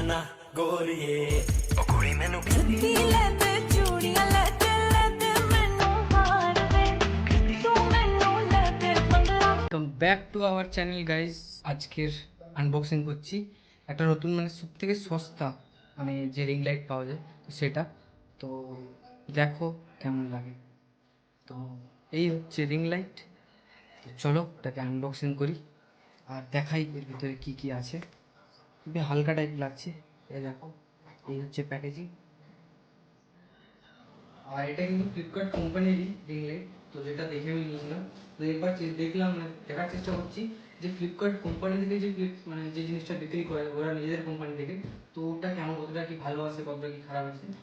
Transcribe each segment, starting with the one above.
ਨਾ ਗੋਰੀਏ ਉਹ ਕੁੜੀ ਮੈਨੂੰ ਕੀ ਲੈ ਤੇ ਚੂੜੀਆਂ ਲੈ ਤੇ ਲੈ ਤੇ ਮੈਨੂੰ ਹਾਰ ਵੇ ਤੂੰ ਮੈਨੂੰ ਲੈ ਤੇ ਪੰਗੜਾ welcome back to our channel guys আজকের আনবক্সিং করছি একটা নতুন মানে সব থেকে সস্তা মানে যে রিং লাইট পাওয়া যায় তো সেটা তো দেখো কেমন লাগে তো এই হচ্ছে রিং লাইট তো চলো ওটাকে আনবক্সিং করি আর দেখাই এর ভিতরে কী কী আছে খুবই হালকা টাইপ লাগছে এই দেখো এই হচ্ছে প্যাকেজিং আর এটা কিন্তু ফ্লিপকার্ট কোম্পানিরই রিং লাইট তো যেটা দেখে আমি নিয়েছিলাম তো একবার চে- দেখলাম মানে দেখার চেষ্টা করছি যে ফ্লিপকার্ট কোম্পানি থেকে যে flip- মানে যে জিনিসটা বিক্রি করে ওরা নিজেদের কোম্পানি থেকে তো ওটা কেমন, কতটা কি ভালো আছে, কতটা কি খারাপ আছে।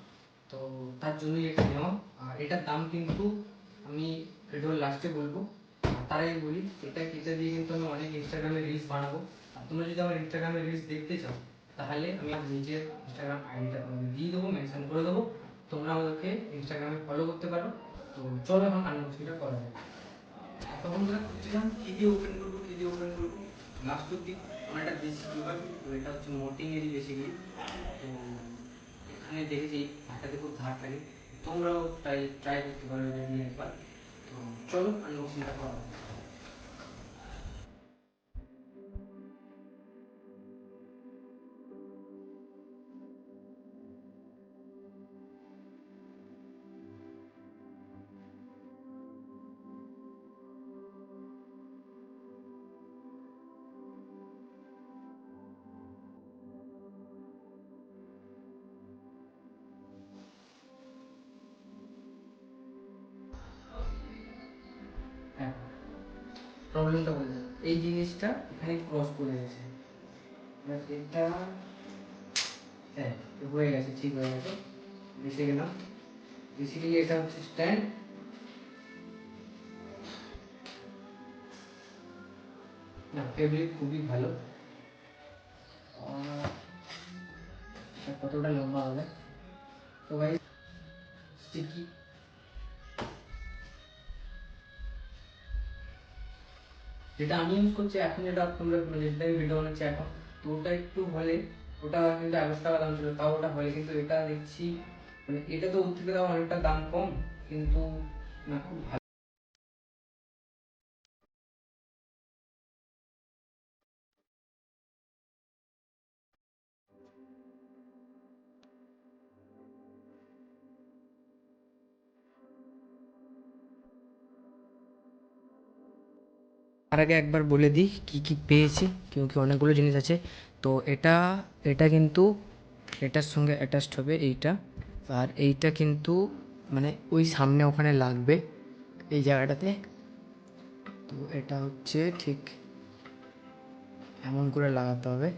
তো তার জন্যই এটা নেওয়া। আর এটার দাম কিন্তু আমি ভিডিওর লাস্টে বলব। আর তার আগে বলি, এটা এটা দিয়ে কিন্তু আমি অনেক ইনস্টাগ্রামে রিলস বানাবো। আর তোমরা যদি আমার ইনস্টাগ্রামে রিলস দেখতে চাও, তাহলে আমি আমার নিজের ইনস্টাগ্রাম আইডিটা তোমাদের দিয়ে দেবো মেনশন করে দেবো। তোমরা আমাদেরকে ইনস্টাগ্রামে ফলো করতে পারো। তো চলো এখন আনবক্সিংটা করা যাবে তখন ধরে করছিলাম, কী দিয়ে ওপেন করব, কী দিয়ে ওপেন করব? লাস্ট অব্দি আমার একটা বেশি জোগাড় তো এটা হচ্ছে মোটিংয়েরই বেসিক্যালি তো এখানে দেখেছি, হাটাতে খুব ধার লাগে। তোমরাও ট্রাই ট্রাই করতে পারো একবার। তো চলো আনবক্সিংটা করা প্রবলেমটা বলে দাও। এই জিনিসটা এখানে ক্রস করে গেছে এবার এটা হ্যাঁ এ হয়ে গেছে, ঠিক হয়ে গেছে। বেসে গেলাম। বেসিক্যালি এটা হচ্ছে স্ট্যান্ড না ফেব্রিক খুবই ভালো। আর এটা কতটা লম্বা হবে? তো ভাই স্টিকি যেটা আমি ইউজ করছি এখন যেটা তোমরা মানে যেটা আমি ভিডিও বানাচ্ছি এখন, তো ওটা একটু হলে, ওটা কিন্তু একশো টাকা দাম ছিল, তাও ওটা হলে, কিন্তু এটা দেখছি মানে এটা তো ওর থেকে তাও অনেকটা দাম কম, কিন্তু না, খুব ভালো। তার আগে একবার বলে দিই কী কী পেয়েছি, কেউ কি অনেকগুলো জিনিস আছে। তো এটা এটা কিন্তু, এটার সঙ্গে অ্যাটাচড হবে এইটা। আর এইটা কিন্তু মানে ওই সামনে ওখানে লাগবে এই জায়গাটাতে। তো এটা হচ্ছে ঠিক এমন করে লাগাতে হবে।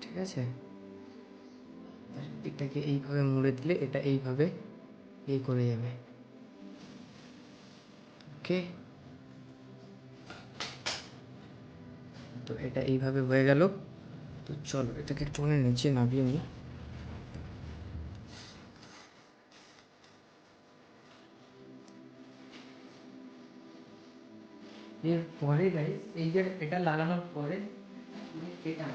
ঠিক আছে? এটাকে এইভাবে মুড়ে দিলে এটা এইভাবে এই করে যাবে। ওকে তো এটা এইভাবে হয়ে গেল। তো চলো, এটাকে একটুখানি নিচে নামিয়ে নিই। এরপরে গাইস এই যে এটা লাগানোর পরে, এটা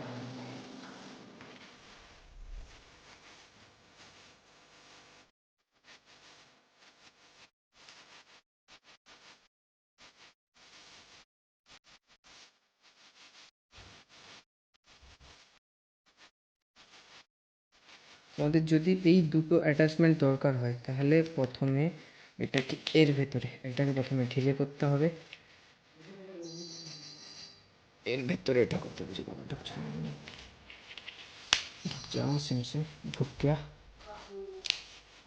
তোমাদের যদি এই দুটো অ্যাটাচমেন্ট দরকার হয়, তাহলে প্রথমে এটাকে এর ভেতরে, এটাকে প্রথমে ঢিলে করতে হবে। এর ভেতরে এটা করতে হবে আমার সেন্সে ঢুকিয়া।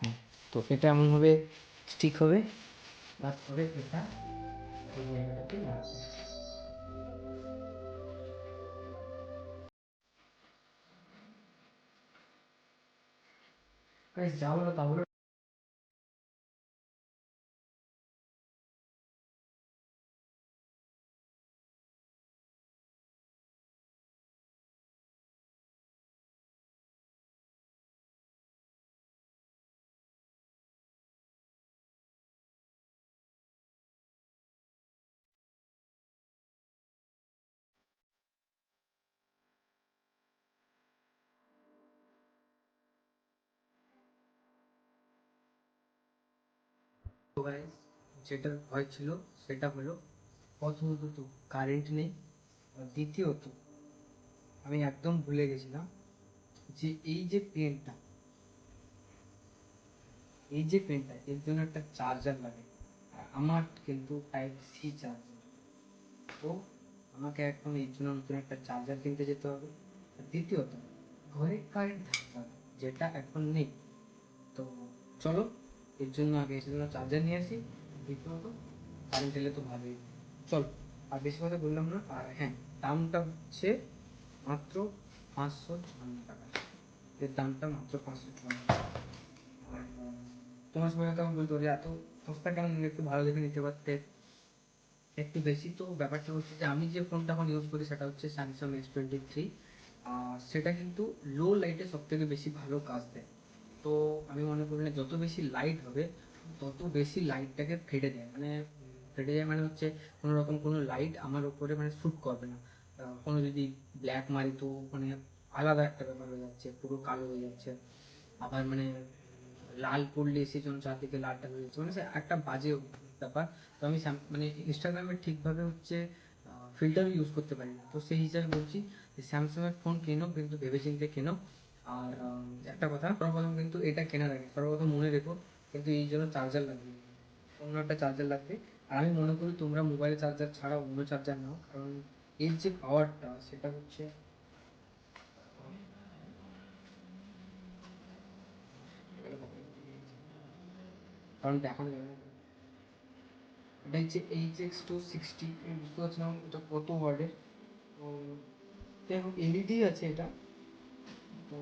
হ্যাঁ তো এটা এমনভাবে স্টিক হবে। তারপরে এটা এই তা যেটা ভয় ছিল সেটা হলো প্রথমত তো কারেন্ট নেই আর দ্বিতীয়ত আমি একদম ভুলে গেছিলাম যে এই যে পেনটা এই যে পেনটা এর জন্য একটা চার্জার লাগে। আমার কিন্তু টাইপ সি চার্জার তো আমাকে এখন এর জন্য নতুন একটা চার্জার কিনতে যেতে হবে। আর দ্বিতীয়ত, ঘরে কারেন্ট থাকতে হবে, যেটা এখন নেই। তো চলো এর জন্য আগে, এর জন্য চার্জার নিয়ে আসি দ্বিতীয়ত কারেন্ট এলে তো ভালোই। চল, আর বেশি কথা বললাম না। আর হ্যাঁ দামটা হচ্ছে মাত্র পাঁচশো চুয়ান্ন টাকা। এর দামটা মাত্র পাঁচশো চুয়ান্ন টাকা। তোমার সবাই তখন বলতো যে এত সস্তা কেন একটু ভালো দেখে নিতে পারতে। একটু বেশি তো ব্যাপারটা হচ্ছে যে, আমি যে ফোনটা এখন ইউজ করি সেটা হচ্ছে স্যামসাং এস টোয়েন্টি থ্রি সেটা কিন্তু লো লাইটে সব থেকে বেশি ভালো কাজ দেয়। তো আমি মনে করি না যত বেশি লাইট হবে, তত বেশি লাইটটাকে ফেটে দেয় মানে ফেটে যায় মানে হচ্ছে কোনো রকম কোনো লাইট আমার উপরে মানে শ্যুট করবে না। কোনো যদি ব্ল্যাক মারি তো মানে আলাদা একটা ব্যাপার হয়ে যাচ্ছে, পুরো কালো হয়ে যাচ্ছে। আবার মানে লাল পড়লে এসে যখন চারদিকে লালটা হয়ে যাচ্ছে। মানে সে একটা বাজে ব্যাপার। তো আমি মানে ইনস্টাগ্রামে ঠিকভাবে হচ্ছে ফিল্টার ইউজ করতে পারি না। তো সেই হিসাবে বলছি যে স্যামসাংয়ের ফোন কেনো, কিন্তু ভেবেচিন্তে কেনো। আর একটা কথা, সর্বপ্রথম কিন্তু এটা কেনার আগে সর্বপ্রথম মনে রেখো, কিন্তু এই জন্য চার্জার লাগবে। অন্য একটা চার্জার লাগবে। আর আমি মনে করি তোমরা মোবাইল চার্জার ছাড়া অন্য চার্জার নাও, কারণ এর যে পাওয়ারটা সেটা হচ্ছে কারণ দেখানো যাবে এটা হচ্ছে এইচ এক্স টু সিক্সটি বুঝতে পারছিলাম এটা কত ওয়ার্ডের তো দেখো এলইডি আছে এটা। তো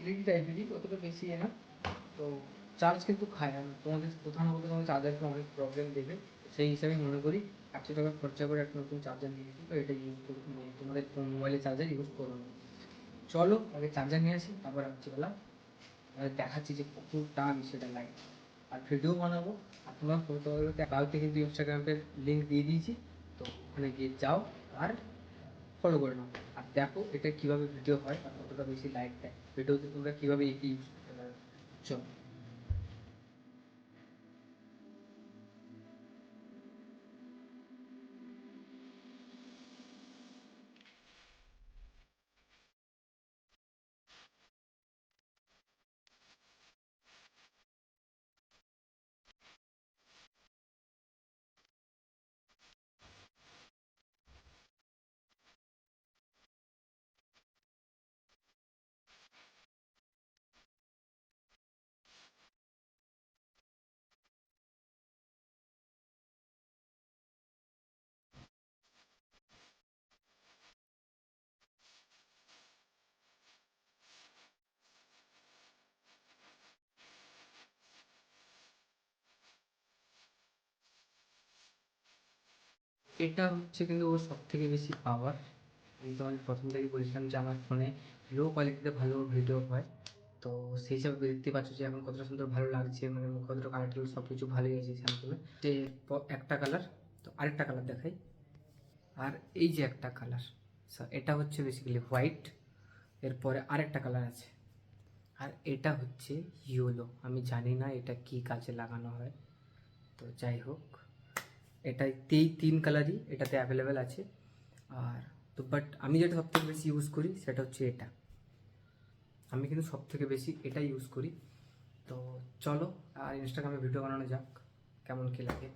এলইডি টাইপেরই অতটা বেশি এ না তো চার্জ কিন্তু খায় না। তোমাদের কোথাও না কোথাও তোমাদের চার্জারটা অনেক প্রবলেম দেবে। সেই হিসাবে মনে করি একশো টাকা খরচা করে একটা নতুন চার্জার নিয়েছি তো এটা ইউজ করো। তোমাদের মোবাইলের চার্জার ইউজ করো না। চলো, আগে চার্জার নিয়ে আসি, তারপর রাত্রিবেলা। দেখাচ্ছি যে কত টান সেটা লাইট আর ভিডিও বানাবো। আর তোমার কালকে কিন্তু ইনস্টাগ্রামের লিঙ্ক দিয়ে দিয়েছি। তো ওখানে গিয়ে যাও আর ফলো করে নাও। আর দেখো এটা কীভাবে ভিডিও হয়। কতটা বেশি লাইট দেয়? ভিডিওতে তোমরা কীভাবে এটি করতে চলো এটা হচ্ছে কিন্তু ওর সব থেকে বেশি পাওয়ার আমি আমি প্রথম থেকেই বলেছিলাম যে আমার ফোনে লো কোয়ালিটিতে ভালো ভিডিও হয়। তো সেই হিসাবে দেখতে পাচ্ছ যে এখন কতটা সুন্দর ভালো লাগছে মানে কতটা কালার টালার সব কিছু ভালোই আছে স্যামসুংয়ে যে একটা কালার তো আরেকটা কালার দেখাই। আর এই যে একটা কালার এটা হচ্ছে বেসিক্যালি হোয়াইট এরপরে আরেকটা কালার আছে। আর এটা হচ্ছে ইয়েলো আমি জানি না এটা কি কাজে লাগানো হয়। তো যাই হোক। এটাই তেই তিন কালারই এটাতে অ্যাভেলেবেল আছে। আর তো বাট আমি যেটা সবথেকে বেশি ইউজ করি সেটা হচ্ছে এটা। আমি কিন্তু সবথেকে বেশি এটা ইউজ করি। তো চলো আর ইনস্টাগ্রামে ভিডিও বানানো যাক, কেমন কী লাগে।